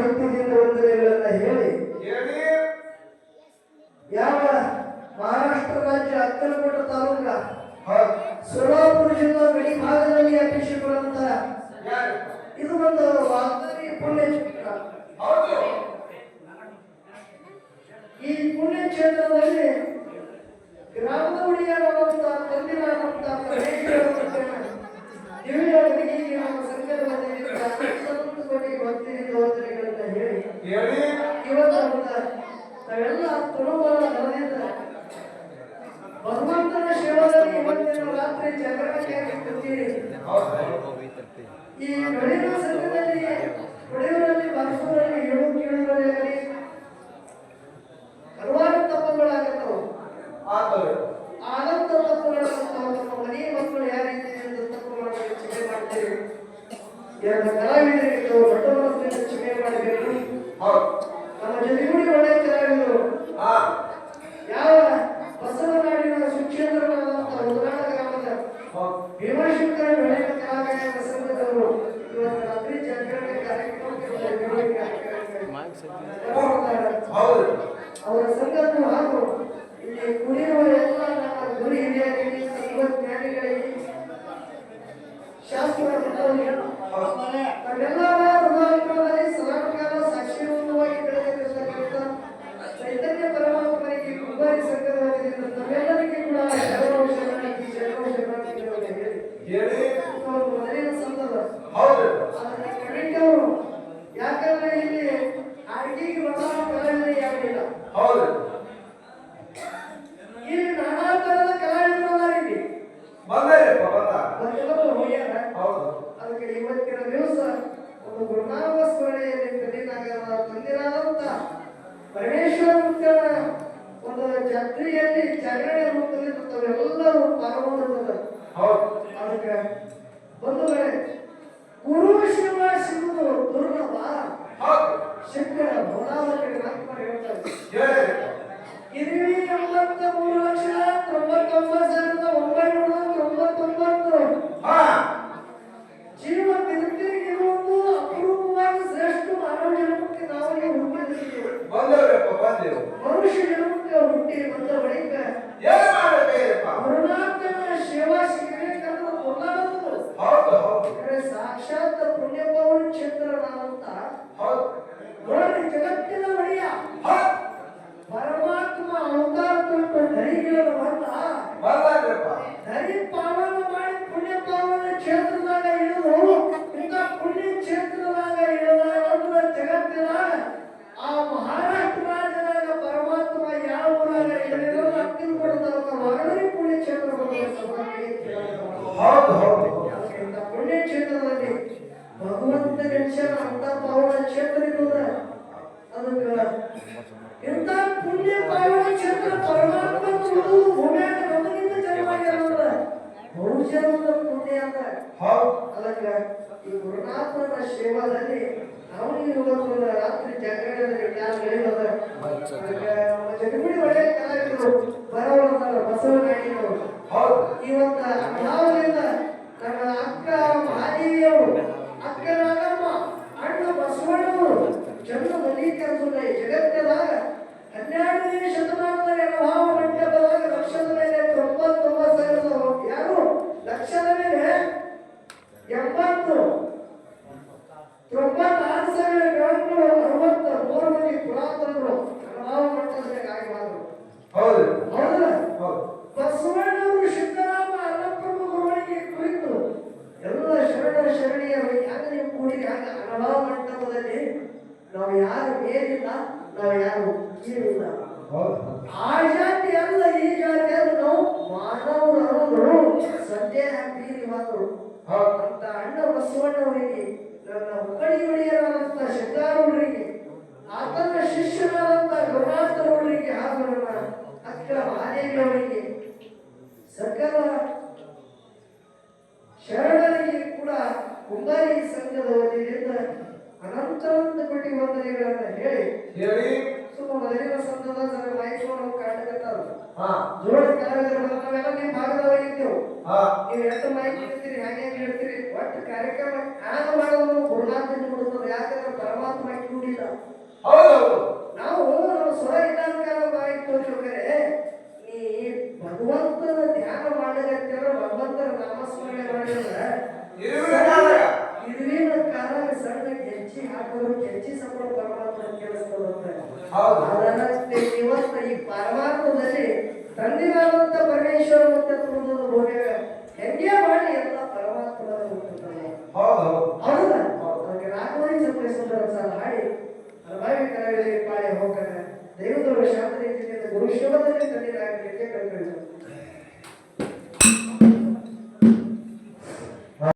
ಭಕ್ತಿಯಿಂದ ವಂದನೆಗಳನ್ನ ಹೇಳಿ. ಯಾವ ಮಹಾರಾಷ್ಟ್ರ ರಾಜ್ಯ ಅಕ್ಕಲಕೋಟ ತಾಲೂಕ? ಸೋಲಾಪುರ ಜಿಲ್ಲಾ ಗಡಿ ಭಾಗದಲ್ಲಿ ಅಭಿಷೇಕಗಳಂತ ಇದು ಒಂದು ವಾಗ್ದಾರಿ ಪುಣ್ಯ ಕ್ಷೇತ್ರ. ಈ ಪುಣ್ಯ ಕ್ಷೇತ್ರದಲ್ಲಿ ಗ್ರಾಮದ ಕುರುಬರ ಬರೆದಿದ್ದ ಭಗವಂತನ ಶಿವದಲ್ಲಿ ರಾತ್ರಿ ಜಾಗರಣೆಯಾಗಿ ಕೂತೀರಿ ಈ ಬೆಳೆಯುವ ಸತ್ಯದಲ್ಲಿ ಬೆಳೆಯೂರಲ್ಲಿ ಏಳು ಕೇಳುವಲ್ಲಿ ಆಗಲಿ ಹಲವಾರು ತಪ್ಪುಗಳಾಗತ್ತವು ಆದಂತ ತಪ್ಪುಗಳನ್ನು ಮನೆಯ ಮಕ್ಕಳು ಯಾವ ರೀತಿ ತಪ್ಪುಗಳನ್ನು ರಚನೆ ಮಾಡ್ತೀವಿ ಎರಡು ಕಲಾವಿದರಿಗೆ ದೊಡ್ಡ ಮನಸ್ಸಿನ ಮಾಡಬೇಕು ನಮ್ಮ ಜೊತೆಗೂಡಿ ಒಳ್ಳೆಯ ಕಲಾವಿದರು ಯಾವ ಬಸವನಾಡಿನ ಸುಕ್ಷೇತ್ರವಾದಂತಹ ಉದಾಹರಣ ಗ್ರಾಮದ ಭೀಮಾಶಂಕರ ಬೆಳೆಯ ಕಲಾಗಾಯಕ ಇವತ್ತು ರಾತ್ರಿ ಕಾರ್ಯಕ್ರಮಕ್ಕೆ ಅವರ ಸಂಘವನ್ನು ಹಾಗೂ போட்டியை கொஞ்சம் ಪುಣ್ಯ ಪಾವನ ಕ್ಷೇತ್ರ ಪರಮಾತ್ಮ ತುಳು ಭೂಮಿಯಾಗ ನಮಗಿಂತ ಪುಣ್ಯ ಅಂತ ಹೌದು ಅದಕ್ಕೆ ಈ ಗುರುನಾಥನ ಸೇವಾದಲ್ಲಿ ನಾವು ಇವತ್ತು ಕೀಳಿಲ್ಲ. ಆ ಜಾತಿ ಅಲ್ಲ ಈ ಜಾತಿ ಅಂದ್ರೆ ನಾವು ಮಾನವರು ಅನ್ನೋದು ಸಂದೇಹ ಬೀರಿ ಅಂತ ಅಣ್ಣ ಬಸವಣ್ಣವರಿಗೆ ನನ್ನ ಮುಖಡಿ ಒಡೆಯರಾದಂಥ ಶಂಗಾರವರಿಗೆ ಆತನ ಶಿಷ್ಯರಾದಂಥ ಗರುಡಾಂತರವರಿಗೆ ಹಾಗೂ ನನ್ನ ಅಕ್ಕ ಮಹಾದೇವಿಯವರಿಗೆ ಸಕಲ ಶರಣರಿಗೆ ಕೂಡ ಕುಂಬಾರಿ ಸಂಘದ ವತಿಯಿಂದ ಅನಂತಾನಂದ ಕೋಟಿ ವಂದನೆಗಳನ್ನು ಹೇಳಿ ಹೇಳಿ. ಸುಮ್ಮ ಮೊದಲಿನ ಕಾಣಕತ್ತಾರ ಹಾ. ಜೋಡ ಕಲಾವಿದರು ನಾವೆಲ್ಲ ನಿಮ್ಮ ಭಾಗದವರಿದ್ದೆವು ಹಾ. ನೀವು ಎಷ್ಟು ಮಾಹಿತಿ ಇಡ್ತೀರಿ ಹಾಗೆ ಹೇಳ್ತೀರಿ ಒಟ್ಟು ಕಾರ್ಯಕ್ರಮ ಹ್ಯಾಂಗ ಮಾಡೋದು ಗುರುನಾಥನ ಬಿಡುತ್ತದೆ ಯಾಕಂದ್ರೆ ಪರಮಾತ್ಮ ಇಟ್ಟುಕೊಂಡಿಲ್ಲ ಹೌದು ನಾವು ನಮ್ಮ ಸ್ವರ ಇದ್ದಾಗ ನೀ ಭಗವಂತನ ಧ್ಯಾನ ಮಾಡಕತ್ತಿರ ಭಗವಂತನ ನಾಮಸ್ಮರಣೆ ಮಾಡಿದ್ರೆ ಇರುವಿನ ಕಾಲ ಸಣ್ಣ ಕೆಚ್ಚಿ ಹಾಕೋರು ಕೆಚ್ಚಿ ಕೇಳಿಸ್ತದಂತೆ ಹೌದು ಅದರಂತೆ ಇವತ್ತು ಈ ಪರಮಾತ್ಮದಲ್ಲಿ ತಂದೆಯಾದಂತ ಪರಮೇಶ್ವರ ಮತ್ತೆ ತುಳಿದ ಭೋಗ ಹೆಂಗೆ ಮಾಡಿ ಎಲ್ಲ ಪರಮಾತ್ಮನ ಹೌದು. ಹೌದು ಅವ್ರಿಗೆ ನಾಲ್ಕುವರೆ ಸಾಲ ಹಾಡಿ. ಅನುಭವಿ ಕಲಾವಿದರಿಗೆ ಪಾಳೆ ಹೋಗ್ತಾರೆ. ದೈವದವರು ಶಾಂತ ರೀತಿಯಿಂದ ಗುರು ಶಿವದಲ್ಲಿ ತಂದಿರಾಗಲಿ